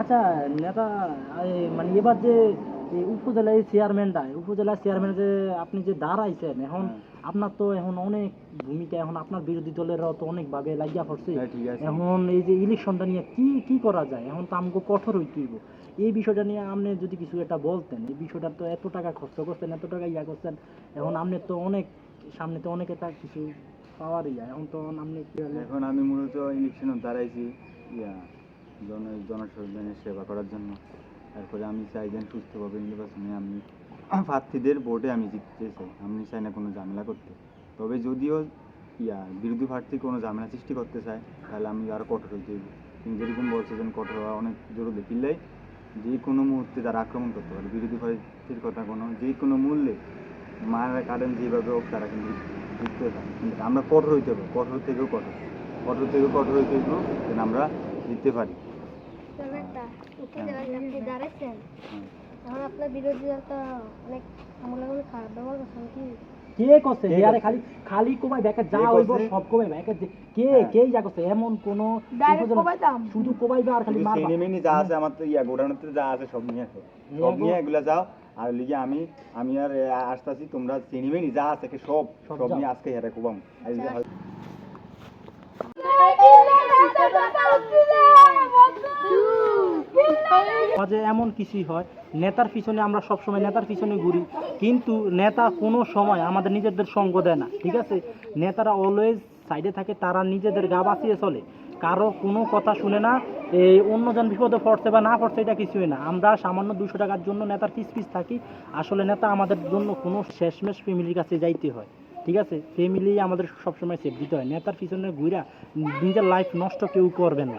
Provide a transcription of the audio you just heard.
আচ্ছা নেতা মানে এবার যে এই উপজেলায় চেয়ারম্যানটা উপজেলা চেয়ারম্যান যে আপনি যে দাঁড়াইছেন এখন হ্যাঁ। আপনার তো এখন অনেক ভূমিকা এখন আপনার বিরোধী দলেরও তো অনেক ভাবে লাগিয়া পড়ছে। হ্যাঁ। এখন এই যে ইলেকশনটা নিয়ে কি কি করা যায়? এখন তো আমাকে কঠোর হইতে হইব। এই বিষয়টা নিয়ে আপনি যদি কিছু একটা বলতেন এই বিষয়টা তো এত টাকা খরচ করছেন এত টাকা ইয়া করছেন এখন আপনি তো অনেক সামনে তো অনেক একটা কিছু পাওয়ার ইয়া এখন তো আপনি কীভাবে এখন আমি মূলত ইলেকশনে দাঁড়াইছি ইয়া। জন জনসাধারণের সেবা করার জন্য। তারপরে আমি চাই যেন সুস্থভাবে নির্বাচনে আমি প্রার্থীদের ভোটে আমি জিততে চাই। আমি চাই না কোনো ঝামেলা করতে। তবে যদিও ইয়া, বিরোধী প্রার্থী কোনো ঝামেলা সৃষ্টি করতে চায়, তাহলে আমি আরও কঠোর হইতে তুমি যেরকম বলছো যেন কঠোর হওয়া অনেক জরুরি। কিনলেই যে কোনো মুহূর্তে তারা আক্রমণ করতে পারে। বিরোধী প্রার্থীর কথা কোনো, যে কোনো মূল্যে মায়ের কারেন্ট যেভাবে হোক তারা কিন্তু জিততে পারে। কিন্তু আমরা কঠোর হইতে হবে কঠোর থেকেও কঠোর। কঠোর থেকেও কঠোর হইতে যেন আমরা জিততে পারি। কি? করছে? আরে খালি খালি ব্যাকে যা হইব সব ব্যাকে কে। কে যা করছে? এমন কোন Direct উপজেলা- শুধু কোবাইবা আর খালি মারবা। সিনেমেনি যা আছে আমার তো ইয়া গোডাউনের যা আছে সব নিয়ে আসো। সব নিয়ে এগুলা যাও। আর লিগে আমি আমি আর আসতেছি তোমরা সিনেমেনি যা আছে সব সব সব নিয়ে আজকে হেরে কোবাম। মাঝে এমন কিছুই হয়, নেতার পিছনে আমরা সবসময় নেতার পিছনে ঘুরি, কিন্তু নেতা কোনো সময় আমাদের নিজেদের সঙ্গ দেয় না, ঠিক আছে? নেতারা অলওয়েজ সাইডে থাকে, তারা নিজেদের গা বাঁচিয়ে চলে। কারও কোনো কথা শুনে না, এই অন্যজন বিপদে পড়ছে বা না পড়ছে, এটা কিছুই না। আমরা সামান্য দুশো টাকার জন্য নেতার পিস পিস থাকি। আসলে নেতা আমাদের জন্য কোনো শেষমেশ ফ্যামিলির কাছে যাইতে হয়। ঠিক আছে? ফ্যামিলি আমাদের সবসময় সেফ দিতে হয়। নেতার পিছনে ঘুরা নিজের লাইফ নষ্ট কেউ করবে না।